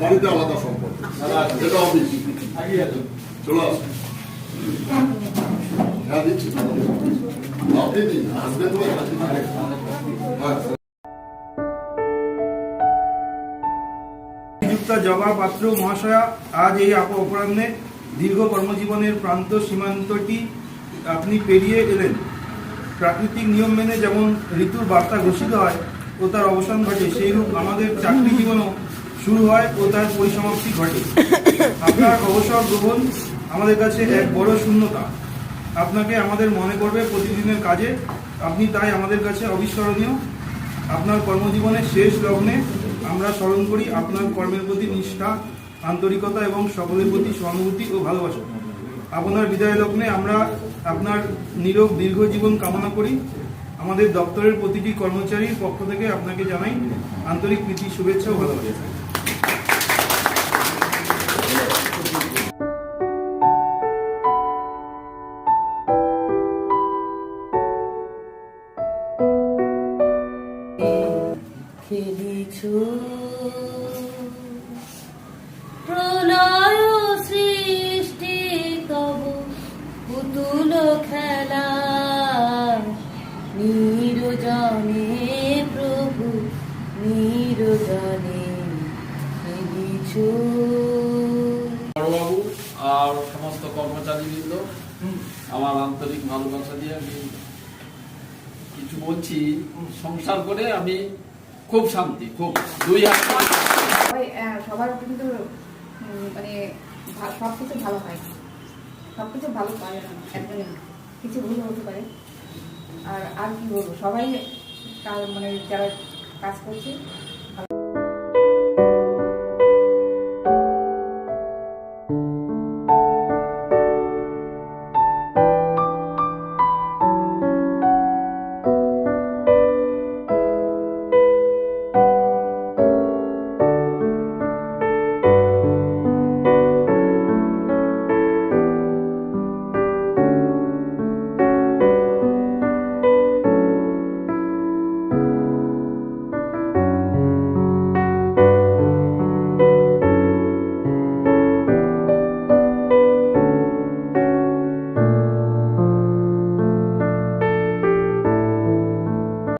বাড়িতে আলাদা সম্পর্ক। এটা। হ্যাঁ হ্যাঁ। জবা পাত্র মহাশয়া, আজ এই অপরাহ্নে দীর্ঘ কর্মজীবনের প্রান্ত সীমান্তটি আপনি পেরিয়ে এলেন। প্রাকৃতিক নিয়ম মেনে যেমন ঋতুর বার্তা ঘোষিত হয় ও তার অবসান ঘটে, সেইরূপ আমাদের চাকরি জীবনও শুরু হয় ও তার পরিসমাপ্তি ঘটে। আপনার অবসর গ্রহণ আমাদের কাছে এক বড় শূন্যতা। আপনাকে আমাদের মনে করবে প্রতিদিনের কাজে। আপনি তাই আমাদের কাছে অবিস্মরণীয়। আপনার কর্মজীবনের শেষ লগ্নে আমরা স্মরণ করি আপনার কর্মের প্রতি নিষ্ঠা, আন্তরিকতা এবং সকলের প্রতি সহানুভূতি ও ভালোবাসা। আপনার বিদায় লগ্নে আমরা আপনার নীরব দীর্ঘ জীবন কামনা করি। আমাদের দপ্তরের প্রতিটি কর্মচারীর পক্ষ থেকে আপনাকে জানাই আন্তরিক প্রীতি, শুভেচ্ছা ও ভালোবাসা। খেলিছু প্রলয় সৃষ্টি তব পুতুল খেলা। নিরজনে প্রভু, নিরজনে খেলিছু। বড়বাবু আর সমস্ত কর্মচারীবৃন্দ আমার আন্তরিক ভালোবাসা দিয়ে আমি কিছু বলছি। সংসার করে আমি খুব শান্তি, খুব। দুই হাত সবার কিন্তু মানে সব কিছু ভালো হয়। সবকিছু সব কিছু ভালো পারে না, একদমই কিছু ভুল হতে পারে। আর আর কি বলব? সবাই মানে যারা কাজ করছে